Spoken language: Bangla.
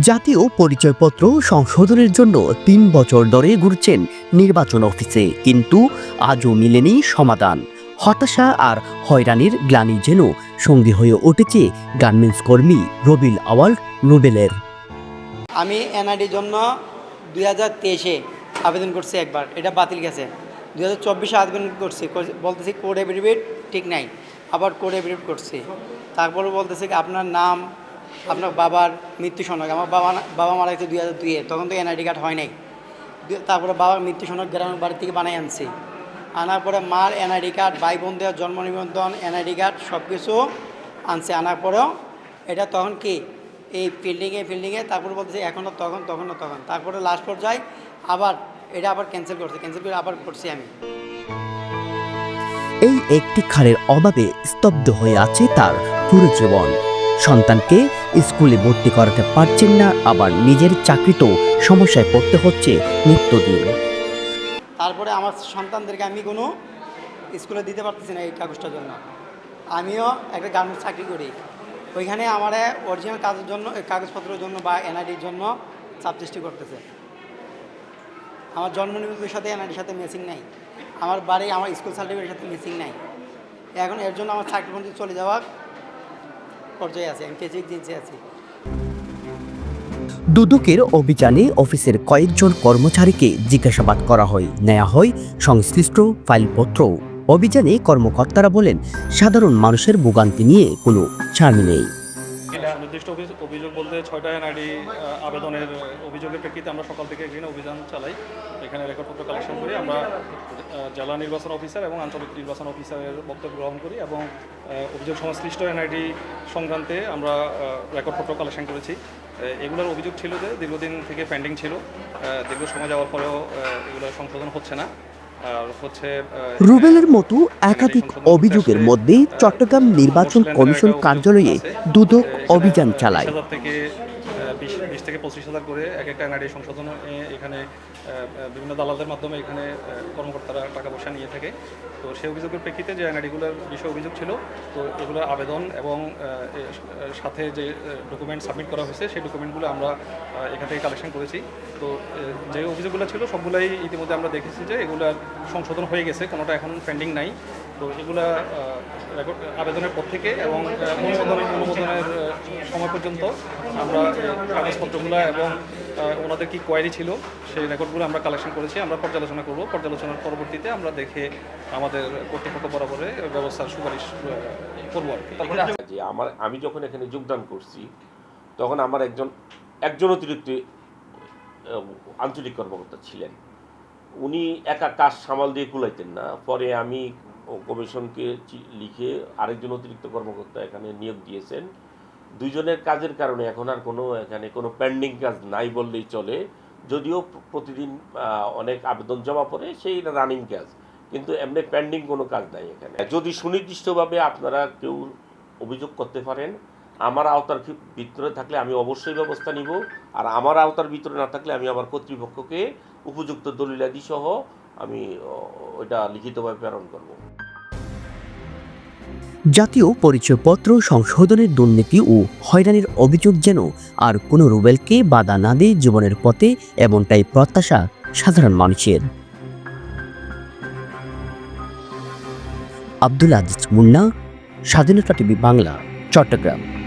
জাতীয় পরিচয়পত্র সংশোধনের জন্য তিন বছর ধরে ঘুরছেন নির্বাচন অফিসে। কিন্তু আজও মিলেনি সমাধান। হতাশা আর হয়রানির গ্লানি যেন সঙ্গী হয়ে উঠেছে গার্মেন্টস কর্মী রবিল আওয়াল রুবেলের। আমি এনআইডির জন্য দুই হাজার তেইশে আবেদন করছি একবার। এটা বাতিল গেছে। দুই হাজার চব্বিশে আবেদন করছি। বলতেছি কোড এফিডেভিট ঠিক নাই। আবার কোড এফিডেভিট করছি। তারপরে বলতেছে আপনার নাম আপনার বাবার মৃত্যু সনক আমার বাবা বাবা মারা গেছে দুই হাজার দুইয়ে, তখন তো এনআইডি কার্ড হয় নাই। তারপরে বাবার মৃত্যু সনক গ্রামের বাড়ি থেকে বানাই আনছি। আনার পরে মার এনআইডি কার্ড, ভাই বোনদের জন্ম নিবন্ধন, এনআইডি কার্ড সব কিছু আনছে। আনার পরেও এটা তখন কি, এই ফিল্ডিংয়ে ফিল্ডিংয়ে তারপরে বলতেছে এখনও তখন তখনও তখন। তারপরে লাস্ট পর্যায়ে আবার, এটা আবার ক্যান্সেল করছে ক্যান্সেল করে আবার করছি আমি। এই একটি খালের অভাবে স্তব্ধ হয়ে আছে তার পুরো জীবন। সন্তানকে স্কুলে ভর্তি করাতে পারছেন না, আবার নিজের চাকরিতেও সমস্যায় পড়তে হচ্ছে নিত্যদিন। তারপরে আমার সন্তানদেরকে আমি কোনো স্কুলে দিতে পারতেছি না এই কাগজটার জন্য। আমিও একটা গার্মেন্টস চাকরি করি। ওইখানে আমার অরিজিনাল কাজের জন্য কাগজপত্রের জন্য বা এনআইডির জন্য সৃষ্টি করতেছে। আমার জন্ম নিবন্ধনের সাথে এনআইডির সাথে মেসিং নাই। আমার বাড়ি, আমার স্কুল সার্টিফিকেটের সাথে মিসিং নাই। এখন এর জন্য আমার চাকরি চলে যাওয়ার পর্যায়ে আমি আছি। দুদকের অভিযানে অফিসের কয়েকজন কর্মচারীকে জিজ্ঞাসাবাদ করা হয় নেওয়া হয় সংশ্লিষ্ট ফাইলপত্র। অভিযানে কর্মকর্তারা বলেন, সাধারণ মানুষের ভোগান্তি নিয়ে কোনো ছাড় নেই। নির্দিষ্ট অভি- অভিযোগ বলতে ছয়টা এনআইডি আবেদনের অভিযোগের প্রেক্ষিতে আমরা সকাল থেকে এখানে অভিযান চালাই। এখানে রেকর্ডপত্র কালেকশন করি আমরা জেলা নির্বাচন অফিসার এবং আঞ্চলিক নির্বাচন অফিসারের বক্তব্য গ্রহণ করি এবং অভিযোগ সংশ্লিষ্ট এনআইডি সংক্রান্তে আমরা রেকর্ডপত্র কালেকশন করেছি। এগুলোর অভিযোগ ছিল যে দীর্ঘদিন থেকে পেন্ডিং ছিল। দীর্ঘ সময় যাওয়ার পরেও এগুলো সংশোধন হচ্ছে না। রুবেলের মতো একাধিক অভিযোগের মধ্যে চট্টগ্রাম নির্বাচন কমিশন কার্যালয়ে দুদক অভিযান চালায়। বিশ বিশ থেকে পঁচিশ হাজার করে এক একটা এনআরডি সংশোধন এখানে বিভিন্ন দালালদের মাধ্যমে এখানে কর্মকর্তারা টাকা পয়সা নিয়ে থাকে। তো সেই অভিযোগের প্রেক্ষিতে যে এনআরডিগুলোর বিষয়ে অভিযোগ ছিল, তো এগুলোর আবেদন এবং সাথে যে ডকুমেন্ট সাবমিট করা হয়েছে, সেই ডকুমেন্টগুলো আমরা এখান থেকে কালেকশন করেছি। তো যে অভিযোগগুলো ছিল, সবগুলাই ইতিমধ্যে আমরা দেখেছি যে এগুলার সংশোধন হয়ে গেছে, কোনোটা এখন পেন্ডিং নাই। তো এগুলা আবেদনের পর থেকে এবং অনুমোদনের অনুমোদনের সময় পর্যন্ত আমরা কাগজপত্রগুলো এবং ওনাদের কি কোয়ারি ছিল সেই রেকর্ডগুলো আমরা কালেকশন করেছি। আমরা পর্যালোচনা করব। পর্যালোচনার পরবর্তীতে আমরা দেখে আমাদের কর্তৃপক্ষ বরাবরে ব্যবস্থার সুপারিশ করব যে আমার, আমি যখন এখানে যোগদান করছি, তখন আমার একজন একজন অতিরিক্ত আঞ্চলিক কর্মকর্তা ছিলেন। উনি একা কাজ সামাল দিয়ে কুলাইতেন না। পরে আমি কমিশনকে লিখে আরেকজন অতিরিক্ত কর্মকর্তা এখানে নিয়োগ দিয়েছেন। দুইজনের কাজের কারণে এখন আর কোনো এখানে কোনো পেন্ডিং কাজ নাই বললেই চলে। যদিও প্রতিদিন অনেক আবেদন জমা পড়ে, সেই রানিং কাজ। কিন্তু এমনি পেন্ডিং কোনো কাজ নাই এখানে। যদি সুনির্দিষ্টভাবে আপনারা কেউ অভিযোগ করতে পারেন, আমার আওতার ভিতরে থাকলে আমি অবশ্যই ব্যবস্থা নিব। আর আমার আওতার ভিতরে না থাকলে আমি আমার কর্তৃপক্ষকে উপযুক্ত দলিলাদি সহ আমি ও, ওইটা লিখিতভাবে প্রেরণ করব। জাতীয় পরিচয়পত্র সংশোধনের দুর্নীতি ও হয়রানির অভিযোগ যেন আর কোনো রুবেলকে বাধা না দেয় জীবনের পথে এমনটাই প্রত্যাশা সাধারণ মানুষের। আব্দুল আজিজ মুন্না স্বাধীনতা টিভি বাংলা চট্টগ্রাম।